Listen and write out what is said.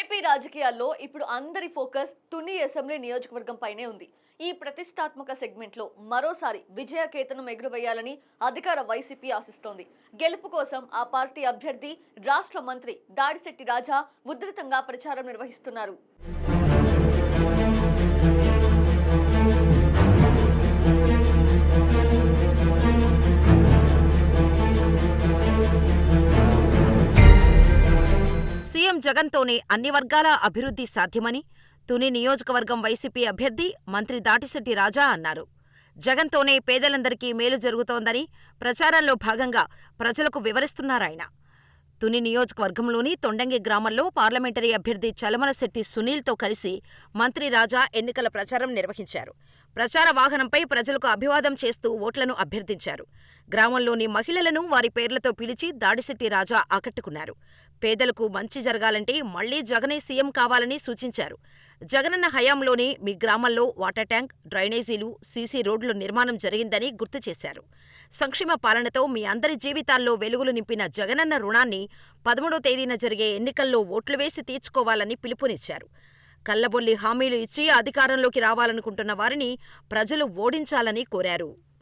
AP రాజకీయాల్లో ఇప్పుడు అందరి ఫోకస్ తుని అసెంబ్లీ నియోజకవర్గం పైనే ఉంది. ఈ ప్రతిష్టాత్మక సెగ్మెంట్లో మరోసారి విజయకేతనం ఎగురవేయాలని అధికార వైసీపీ ఆశిస్తోంది. గెలుపు కోసం ఆ పార్టీ అభ్యర్థి రాష్ట్ర మంత్రి దాడిశెట్టి రాజా ఉధృతంగా ప్రచారం నిర్వహిస్తున్నారు. సీఎం జగన్తోనే అన్ని వర్గాల అభివృద్ధి సాధ్యమని తుని నియోజకవర్గం వైసీపీ అభ్యర్థి మంత్రి దాటిశెట్టి రాజా అన్నారు. జగన్తోనే పేదలందరికీ మేలు జరుగుతోందని ప్రచారంలో భాగంగా ప్రజలకు వివరిస్తున్నారాయన. తుని నియోజకవర్గంలోని తొండంగి గ్రామంలో పార్లమెంటరీ అభ్యర్థి చలమలశెట్టి సునీల్తో కలిసి మంత్రి రాజా ఎన్నికల ప్రచారం నిర్వహించారు. ప్రచార వాహనంపై ప్రజలకు అభివాదం చేస్తూ ఓట్లను అభ్యర్థించారు. గ్రామంలోని మహిళలను వారి పేర్లతో పిలిచి దాడిశెట్టి రాజా ఆకట్టుకున్నారు. పేదలకు మంచి జరగాలంటే మళ్ళీ జగనే సీఎం కావాలని సూచించారు. జగనన్న హయాంలోనే మీ గ్రామంలో వాటర్ ట్యాంక్ డ్రైనేజీలు సీసీ రోడ్లు నిర్మాణం జరిగిందని గుర్తు చేశారు. సంక్షేమ పాలనతో మీ అందరి జీవితాల్లో వెలుగులు నింపిన జగనన్న రుణాన్ని పదమూడో తేదీన జరిగే ఎన్నికల్లో ఓట్లు వేసి తీర్చుకోవాలని పిలుపునిచ్చారు. కల్లబొల్లి హామీలు ఇచ్చి అధికారంలోకి రావాలనుకుంటున్న వారిని ప్రజలు ఓడించాలని కోరారు.